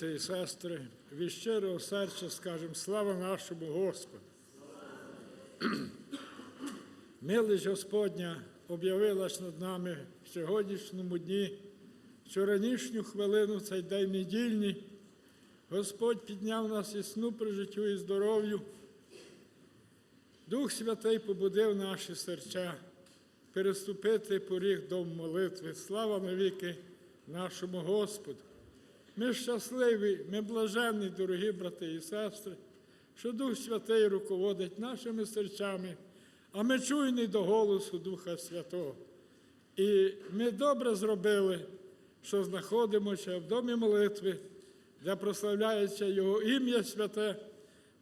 брати і сестри, від щирого серця скажемо слава нашому Господу. Милість Господня об'явилась над нами в сьогоднішньому дні, що ранішню хвилину, цей день недільний, Господь підняв нас і сну при життю і здоров'ю. Дух Святий побудив наші серця переступити поріг дом молитви. Слава навіки нашому Господу. Ми щасливі, ми блаженні, дорогі брати і сестри, що Дух Святий руководить нашими серцями, а ми чуйні до голосу Духа Святого. І ми добре зробили, що знаходимося в домі молитви, де прославляється Його ім'я святе,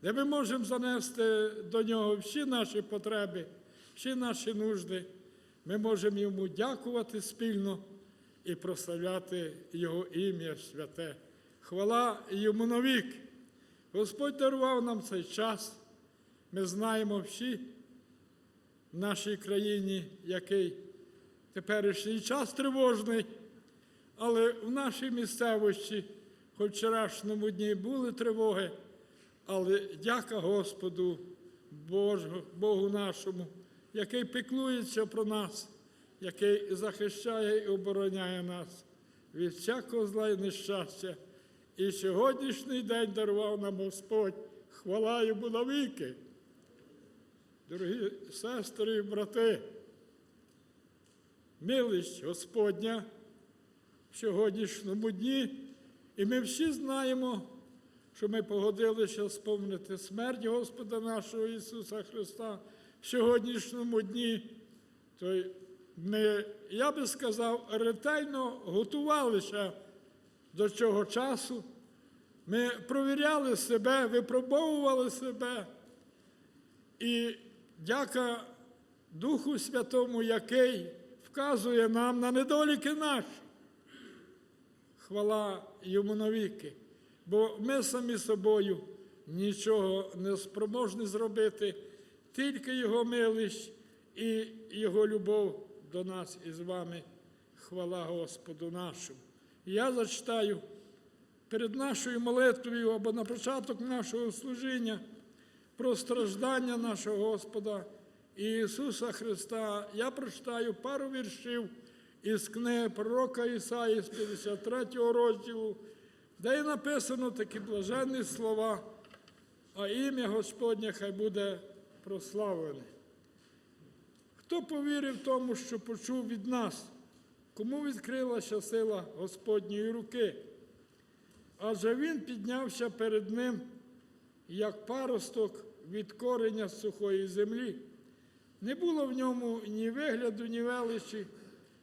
де ми можемо занести до Нього всі наші потреби, всі наші нужди. Ми можемо йому дякувати спільно і прославляти Його ім'я святе. Хвала йому навік. Господь дарував нам цей час. Ми знаємо всі в нашій країні, який теперішній час тривожний, але в нашій місцевості, хоч вчорашньому дні були тривоги, але дяка Господу Божу, Богу нашому, який піклується про нас, який захищає і обороняє нас від всякого зла і нещастя. І сьогоднішній день дарував нам Господь, хвала йому навіки. Дорогі сестри і брати, милість Господня в сьогоднішньому дні, і ми всі знаємо, що ми погодилися сповнити смерть Господа нашого Ісуса Христа в сьогоднішньому дні. То ми, я би сказав, ретельно готувалися до цього часу. Ми провіряли себе, випробовували себе. І дяка Духу Святому, який вказує нам на недоліки наші. Хвала йому навіки. Бо ми самі собою нічого не спроможні зробити, тільки Його милість і Його любов до нас і з вами. Хвала Господу нашому. Я зачитаю перед нашою молитвою або на початок нашого служіння про страждання нашого Господа Ісуса Христа. Я прочитаю пару віршів із книги пророка Ісаї з 53 розділу, де є написано такі блаженні слова, а ім'я Господнє хай буде прославлене. Хто повірив тому, що почув від нас, кому відкрилася сила Господньої руки? Адже Він піднявся перед ним, як паросток від кореня сухої землі. Не було в ньому ні вигляду, ні величі.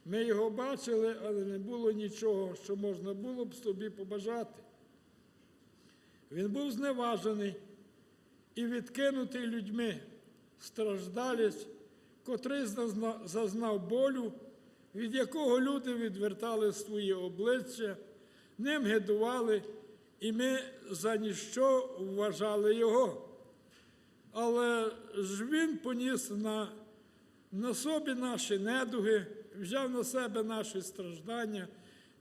Ми його бачили, але не було нічого, що можна було б собі побажати. Він був зневажений і відкинутий людьми, страждалець, котрий зазнав болю, від якого люди відвертали свої обличчя, ним гидували, і ми за ніщо вважали його. Але ж він поніс на, на собі наші недуги, взяв на себе наші страждання,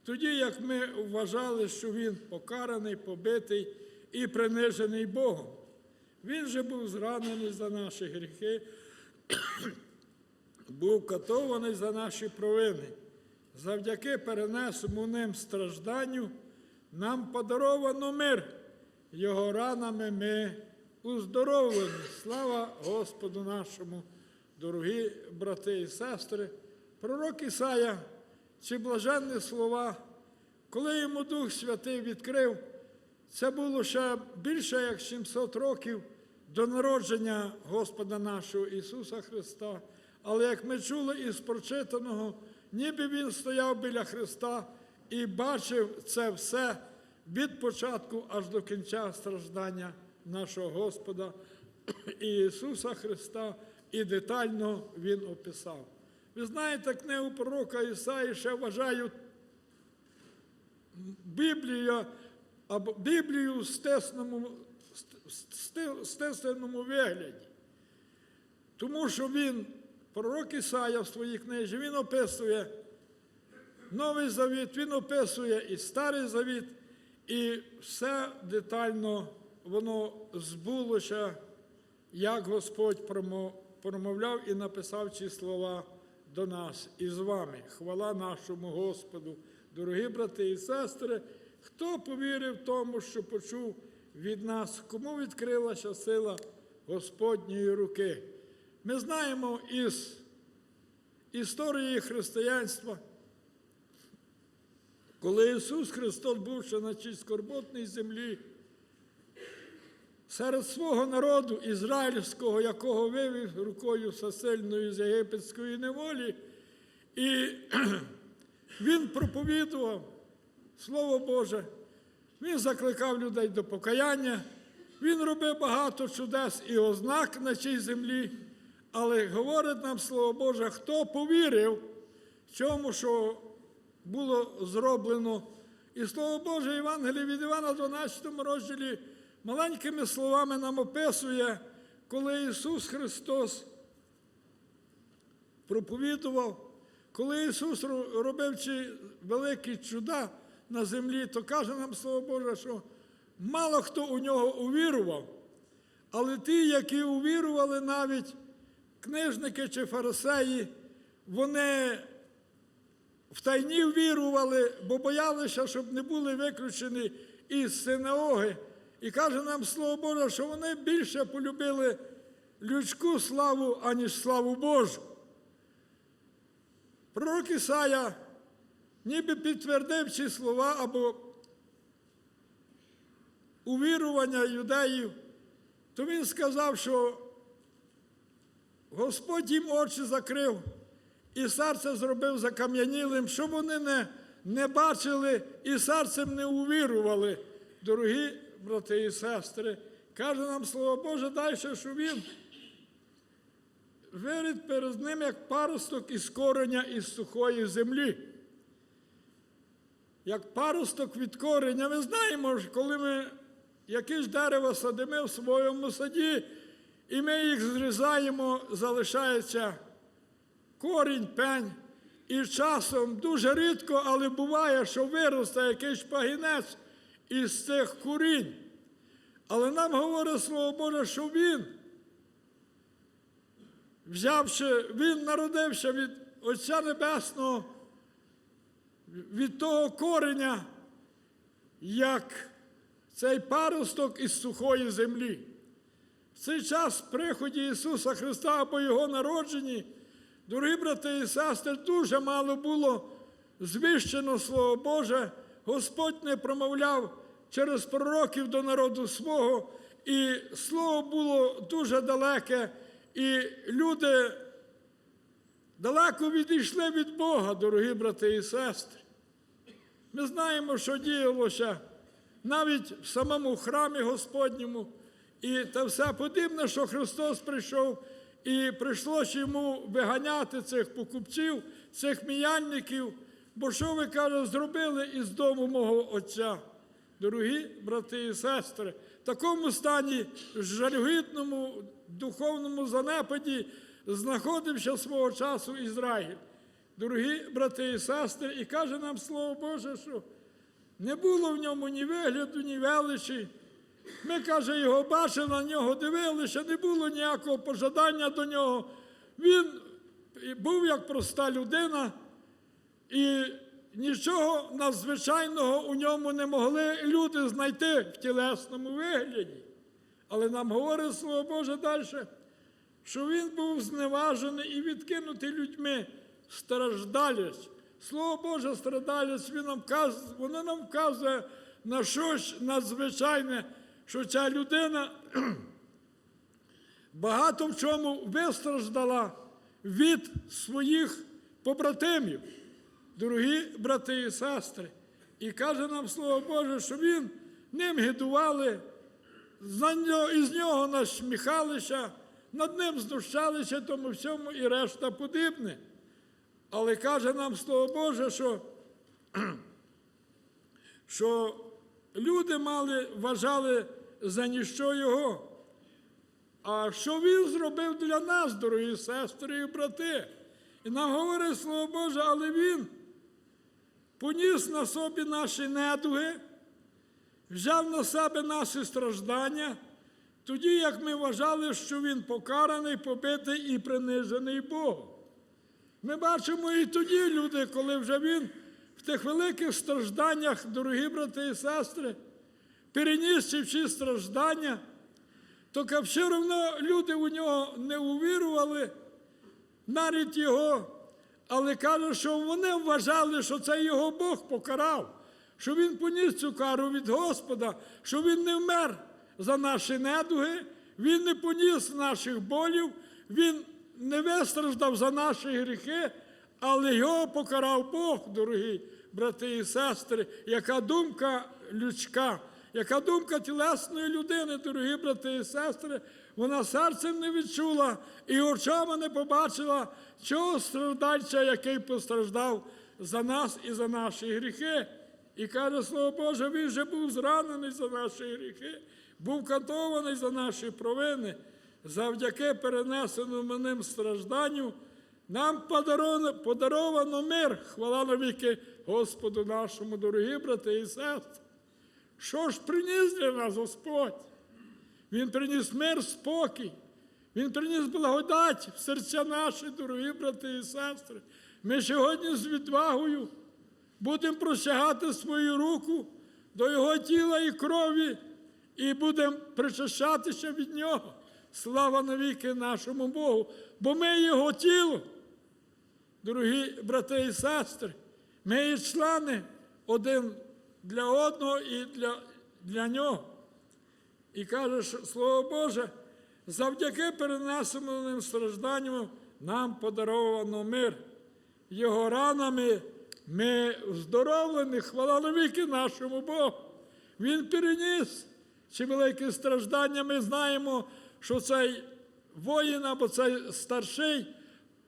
тоді як ми вважали, що він покараний, побитий і принижений Богом. Він же був зранений за наші гріхи, був катований за наші провини. Завдяки перенесому ним стражданню нам подаровано мир, його ранами ми уздоровлені. Слава Господу нашому, дорогі брати і сестри. Пророк Ісая, ці блаженні слова, коли йому Дух Святий відкрив, це було ще більше як 700 років до народження Господа нашого Ісуса Христа. Але як ми чули із прочитаного, ніби Він стояв біля Христа і бачив це все від початку аж до кінця страждання нашого Господа Ісуса Христа, і детально Він описав. Ви знаєте, книгу пророка Ісаї ще вважають Біблію або Біблію в стесному, стесненому вигляді. Тому що він, пророк Ісая в своїй книжі, він описує Новий Завіт, він описує і Старий Завіт, І все детально воно збулося, як Господь промовляв і написав ці слова до нас і з вами. Хвала нашому Господу, дорогі брати і сестри, хто повірив тому, що почув від нас, кому відкрилася сила Господньої руки. Ми знаємо із історії християнства, коли Ісус Христос був на цій скорботній землі, серед свого народу ізраїльського, якого вивів рукою всесильною з єгипетської неволі, і він проповідував Слово Боже, він закликав людей до покаяння, він робив багато чудес і ознак на цій землі, але говорить нам Слово Боже, хто повірив цьому, що було зроблено. І Слово Боже, Євангеліє від Івана, 12 розділі, маленькими словами нам описує, коли Ісус Христос проповідував, коли Ісус робив ці великі чуда на землі, то каже нам Слово Боже, що мало хто у нього увірував, але ті, які увірували навіть книжники чи фарисеї, вони втайні вірували, бо боялися, щоб не були виключені із синагоги. І каже нам Слово Боже, що вони більше полюбили людську славу, аніж славу Божу. Пророк Ісая ніби підтвердив ці слова або увірування юдеїв, то він сказав, що Господь їм очі закрив і серце зробив закам'янілим, щоб вони не, не бачили і серцем не увірували. Дорогі брати і сестри, каже нам Слово Боже далі, що він вирід перед ним, як паросток із кореня із сухої землі. Як паросток від кореня, ми знаємо, коли ми якесь дерево садимо в своєму саді, і ми їх зрізаємо, залишається корінь, пень. І часом дуже рідко, але буває, що виросте якийсь пагінець із цих курінь. Але нам говорить Слово Боже, що він, взявши, він народився від Отця Небесного, від того кореня, як цей паросток із сухої землі. Цей час приході Ісуса Христа або Його народженні, дорогі брати і сестри, дуже мало було звіщено Слово Боже. Господь не промовляв через пророків до народу свого, і слово було дуже далеке, і люди далеко відійшли від Бога, дорогі брати і сестри. Ми знаємо, що діялося навіть в самому храмі Господньому, і те все подібне, що Христос прийшов, і прийшлося йому виганяти цих покупців, цих міянників. Бо що ви каже, зробили із дому мого Отця? Дорогі брати і сестри, в такому стані жалюгідному духовному занепаді знаходився свого часу Ізраїль. Дорогі брати і сестри, і каже нам Слово Боже, що не було в ньому ні вигляду, ні величі. Ми, каже, його бачили, на нього дивилися, не було ніякого пожадання до нього. Він був як проста людина, і нічого надзвичайного у ньому не могли люди знайти в тілесному вигляді. Але нам говорить Слово Боже далі, що він був зневажений і відкинутий людьми страждалець. Слово Боже, страдалець, він нам вказує, воно нам вказує на щось надзвичайне, що ця людина багато в чому вистраждала від своїх побратимів, дорогі брати і сестри. І каже нам Слово Боже, що він ним гидували, із нього насміхалися, над ним знущалися, тому всьому і решта подібне. Але каже нам Слово Боже, що, що люди мали, вважали за ніщо його. А що він зробив для нас, дорогі сестри і брати? І нам говорить Слово Боже, але він поніс на собі наші недуги, взяв на себе наші страждання, тоді як ми вважали, що Він покараний, побитий і принижений Богом. Ми бачимо і тоді люди, коли вже він в тих великих стражданнях, дорогі брати і сестри, перенісши всі страждання, то все одно люди у нього не увірували, навіть його, але каже, що вони вважали, що це його Бог покарав, що він поніс цю кару від Господа, що він не вмер за наші недуги, він не поніс наших болів, він не вистраждав за наші гріхи, але його покарав Бог, дорогі брати і сестри, яка думка людська, яка думка тілесної людини, дорогі брати і сестри, вона серцем не відчула і очами не побачила цього страждальця, який постраждав за нас і за наші гріхи. І каже Слово Боже, він вже був зранений за наші гріхи, був катований за наші провини. Завдяки перенесеному ним стражданню нам подаровано мир, хвала навіки Господу нашому, дорогі брати і сестри. Що ж приніс для нас Господь? Він приніс мир, спокій. Він приніс благодать в серця наші, дорогі брати і сестри. Ми сьогодні з відвагою будемо простягати свою руку до Його тіла і крові і будемо причащатися від Нього. Слава навіки нашому Богу, бо ми Його тіло. Дорогі брати і сестри, ми є члени один для одного і для, для нього. І каже, Слово Боже, завдяки перенесеним стражданням нам подаровано мир. Його ранами ми здоровлені, хвала навіки нашому Богу. Він переніс ці великі страждання. Ми знаємо, що цей воїн або цей старший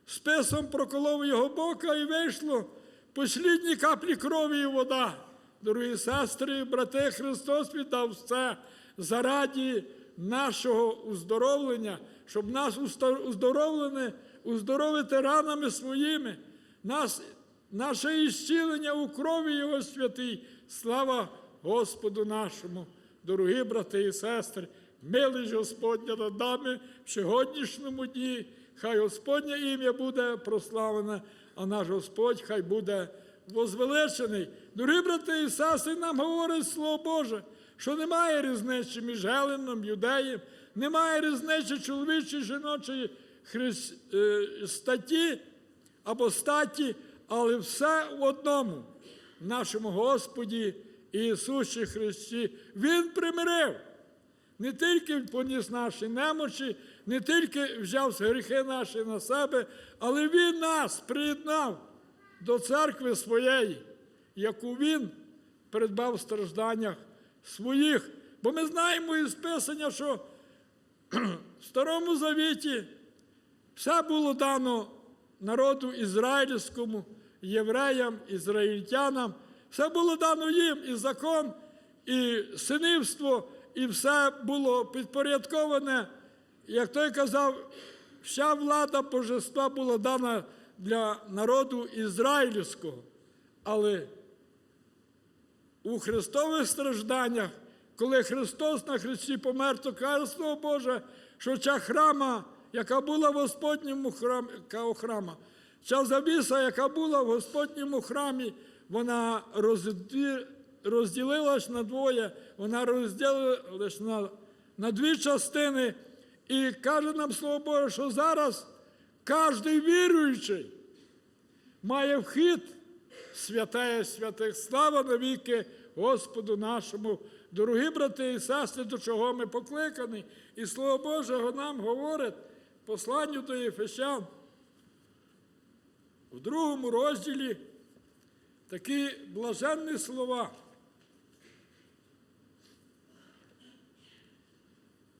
списом проколов його бока і вийшло послідні каплі крові і вода. Дорогі сестри, брати, Христос віддав все зараді нашого уздоровлення, щоб нас уздоровити ранами своїми, нас, наше іщілення у крові Його святій. Слава Господу нашому, дорогі брати і сестри, милість Господня над нами в сьогоднішньому дні. Хай Господнє ім'я буде прославлене, а наш Господь хай буде возвеличений. Дорогі брати і сестри, нам говорить Слово Боже, що немає різниці між Геленом, юдеєм, немає різниці чоловічої, жіночої хрис... е, статті або статі, але все в одному, в нашому Господі Ісусі Христі. Він примирив. Не тільки поніс наші немочі, не тільки взяв гріхи наші на себе, але Він нас приєднав до церкви своєї, яку Він придбав в стражданнях своїх. Бо ми знаємо із Писання, що в Старому Завіті все було дано народу ізраїльському, євреям, ізраїльтянам, все було дано їм і закон, і синівство, і все було підпорядковане. Як той казав, вся влада божества була дана для народу ізраїльського. Але у Христових стражданнях, коли Христос на Христі помер, то каже Слово Боже, що ця храма, яка була в Господньому храмі, храма, ця завіса, яка була в Господньому храмі, вона розді- розділилась на двоє, вона розділилась на, на дві частини. І каже нам Слово Боже, що зараз кожен віруючий має вхід святая святих. Слава навіки Господу нашому, дорогі брати і сестри, до чого ми покликані. І Слово Боже нам говорить посланню до Єфесян в другому розділі такі блаженні слова.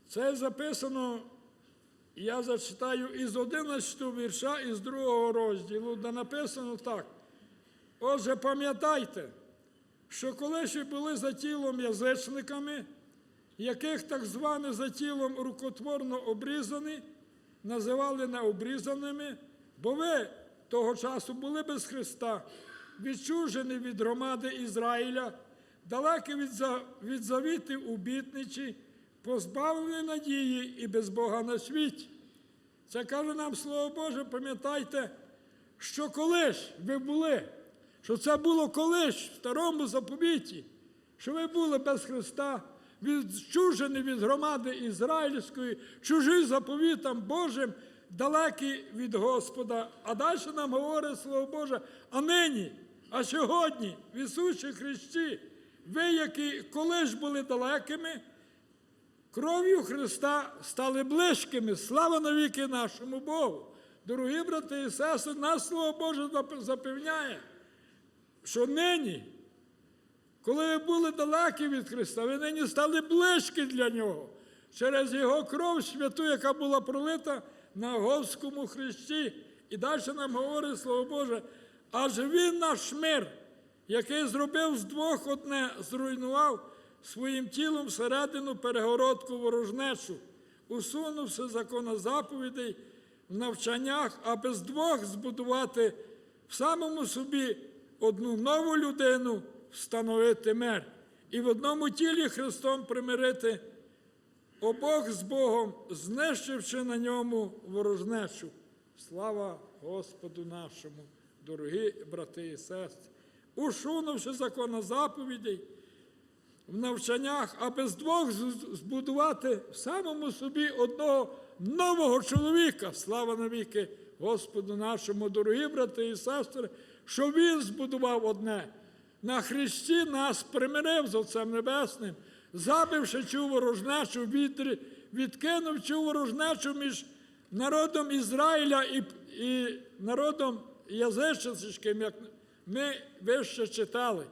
Це записано, я зачитаю із 11 вірша із другого розділу, де написано так. Отже, пам'ятайте, що коли були за тілом язичниками, яких так звані за тілом рукотворно обрізані, називали необрізаними, бо ви того часу були без Христа, відчужені від громади Ізраїля, далекі від, за- від завітів убітничі, позбавлені надії і без Бога на світі. Це каже нам Слово Боже, пам'ятайте, що колись ви були, що це було колись в старому заповіті, що ви були без Христа, відчужені від громади ізраїльської, чужі заповітам Божим, далекі від Господа. А далі нам говорить Слово Боже, а нині, а сьогодні, в Ісусі Христі, ви, які колись були далекими, Кров'ю Христа стали близькими. Слава навіки нашому Богу. Дорогі брати і сестри, нас Слово Боже запевняє, що нині, коли ви були далекі від Христа, ви нині стали близькі для Нього через Його кров святу, яка була пролита на Говському Христі. І далі нам говорить Слово Боже, аж Він наш мир, який зробив з двох одне, зруйнував своїм тілом всередину перегородку ворожнечу, усунувши закона заповідей в навчаннях, аби з двох збудувати в самому собі одну нову людину, встановити мир. І в одному тілі Христом примирити обох з Богом, знищивши на ньому ворожнечу. Слава Господу нашому, дорогі брати і сестри, ушунувши закона заповідей в навчаннях, аби з двох збудувати в самому собі одного нового чоловіка. Слава навіки Господу нашому, дорогі брати і сестри, що Він збудував одне. На Христі нас примирив з Отцем Небесним, забивши цю ворожнечу, відрі- відкинув цю ворожнечу між народом Ізраїля і, і народом язичницьким, як ми вище читали,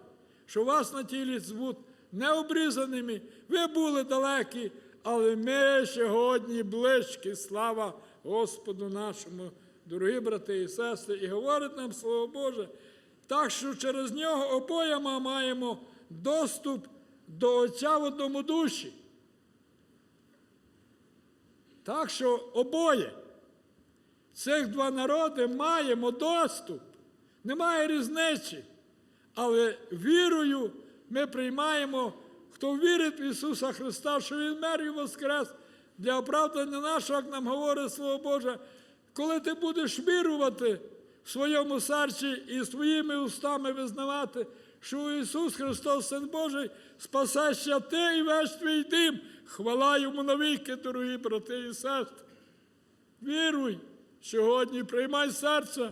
що вас на тілі звуть необрізаними, ви були далекі, але ми сьогодні близькі. Слава Господу нашому, дорогі брати і сестри, і говорить нам Слово Боже, так що через нього обоє ми маємо доступ до Отця в одному душі. Так що обоє цих два народи маємо доступ, немає різниці. Але вірою ми приймаємо, хто вірить в Ісуса Христа, що Він мер і воскрес для оправдання нашого, як нам говорить Слово Боже, коли ти будеш вірувати в своєму серці і своїми устами визнавати, що Ісус Христос, Син Божий, спасешся ти і весь твій дім. Хвала йому навіки, дорогі брати і сестри. Віруй сьогодні, приймай серце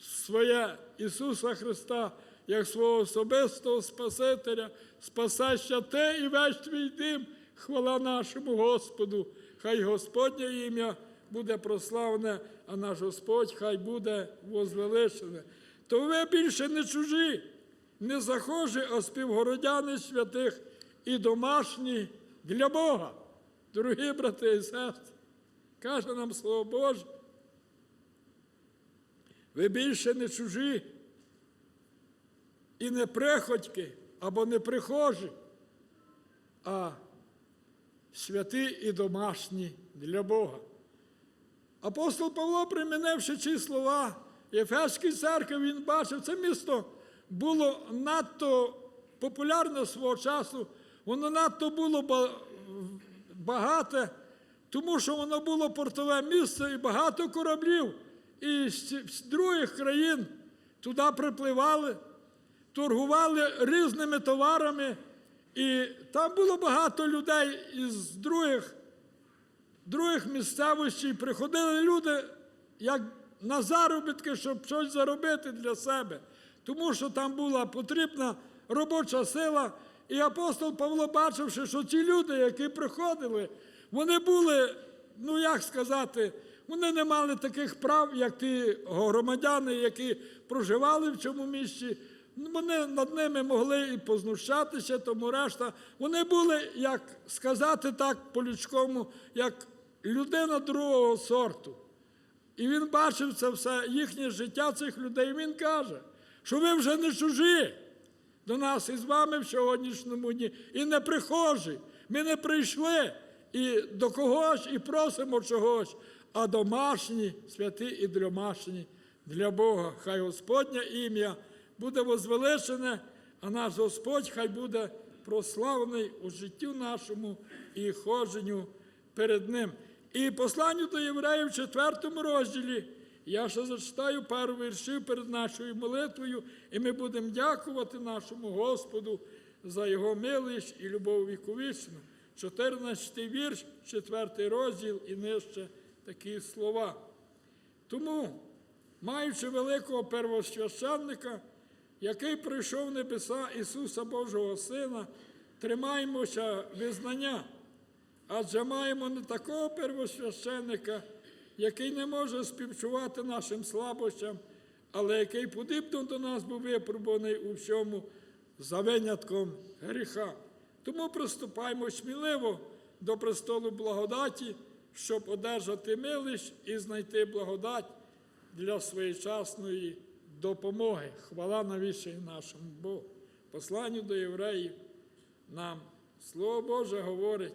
своє Ісуса Христа як свого особистого Спасителя, спасаща те і весь твій дім, хвала нашому Господу. Хай Господнє ім'я буде прославне, а наш Господь хай буде возвеличене. То ви більше не чужі, не захожі, а співгородяни святих і домашні для Бога. Дорогі брати і сестри, каже нам Слово Боже, ви більше не чужі і не приходьки або не прихожі, а святі і домашні для Бога. Апостол Павло, примінивши ці слова Єфеській церкві, він бачив, це місто було надто популярне свого часу, воно надто було багате, тому що воно було портове місце і багато кораблів із з других країн туди припливали, торгували різними товарами, і там було багато людей із других других місцевостей приходили люди як на заробітки, щоб щось заробити для себе, тому що там була потрібна робоча сила. І апостол Павло, бачивши, що ті люди, які приходили, вони були, ну як сказати, вони не мали таких прав, як ті громадяни, які проживали в цьому місці. Вони над ними могли і познущатися, тому решта. Вони були, як сказати так по-людському, як людина другого сорту. І він бачив це все, їхнє життя цих людей. Він каже, що ви вже не чужі до нас із вами в сьогоднішньому дні, і не прихожі. Ми не прийшли і до когось і просимо чогось, а домашні, святі і домашні для Бога. Хай Господнє ім'я буде возвеличене, а наш Господь хай буде прославлений у життю нашому і ходженню перед Ним. І посланню до євреїв в четвертому розділі я ще зачитаю пару віршів перед нашою молитвою, і ми будемо дякувати нашому Господу за Його милість і любов віковічну. 14 вірш, 4 розділ і нижче такі слова. Тому, маючи великого первосвященника, який прийшов в небеса Ісуса Божого Сина, тримаймося визнання, адже маємо не такого первосвященника, який не може співчувати нашим слабостям, але який подібно до нас був випробуваний у всьому за винятком гріха. Тому приступаймо сміливо до престолу благодаті, щоб одержати милість і знайти благодать для своєчасної допомоги. Хвала навіщо нашому Богу. Посланню до євреїв нам Слово Боже говорить,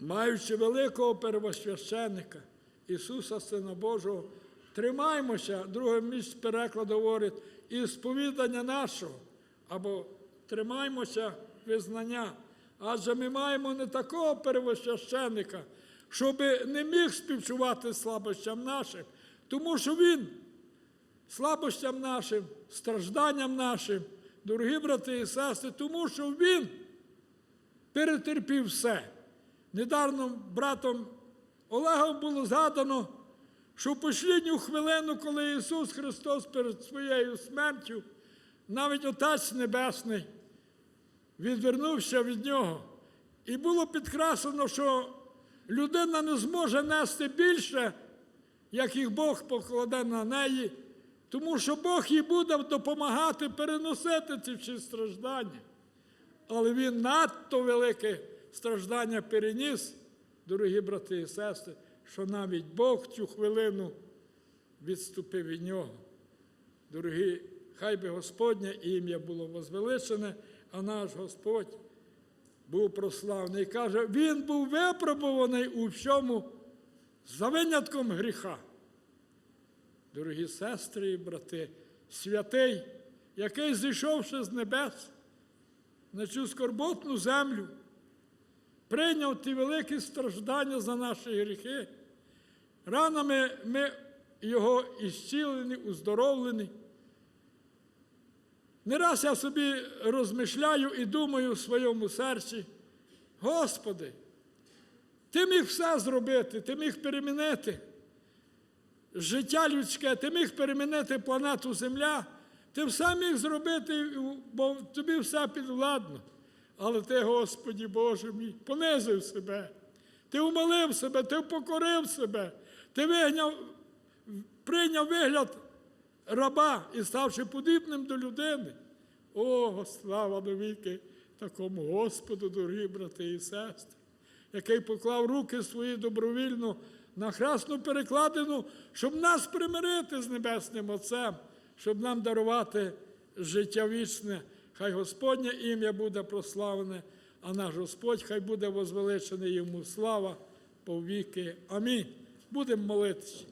маючи великого первосвященника Ісуса Сина Божого, тримаймося, друге місце перекладу говорить, і сповідання нашого, або тримаймося визнання. Адже ми маємо не такого первосвященника, щоб не міг співчувати слабостям нашим, тому що Він слабостям нашим, стражданням нашим, дорогі брати і сестри, тому що Він перетерпів все. Недарно братом Олегом було згадано, що в послідню хвилину, коли Ісус Христос перед своєю смертю, навіть Отець Небесний відвернувся від Нього. І було підкреслено, що людина не зможе нести більше, як їх Бог покладе на неї, тому що Бог їй буде допомагати переносити ці всі страждання. Але він надто велике страждання переніс, дорогі брати і сестри, що навіть Бог цю хвилину відступив від нього. Дорогі, хай би Господнє ім'я було возвеличене, а наш Господь був прославний. Каже, він був випробуваний у всьому за винятком гріха. Дорогі сестри і брати, святий, який зійшовши з небес на цю скорботну землю, прийняв ті великі страждання за наші гріхи. Ранами ми його іщілені, уздоровлені. Не раз я собі розмишляю і думаю в своєму серці, Господи, ти міг все зробити, ти міг перемінити життя людське, ти міг перемінити планету Земля, ти все міг зробити, бо тобі все підвладно. Але ти, Господі Боже мій, понизив себе, ти умолив себе, ти покорив себе, ти вигняв, прийняв вигляд раба і ставши подібним до людини. О, слава навіки такому Господу, дорогі брати і сестри, який поклав руки свої добровільно на хресну перекладину, щоб нас примирити з Небесним Отцем, щоб нам дарувати життя вічне. Хай Господнє ім'я буде прославлене, а наш Господь хай буде возвеличений йому слава повіки. Амінь. Будемо молитися.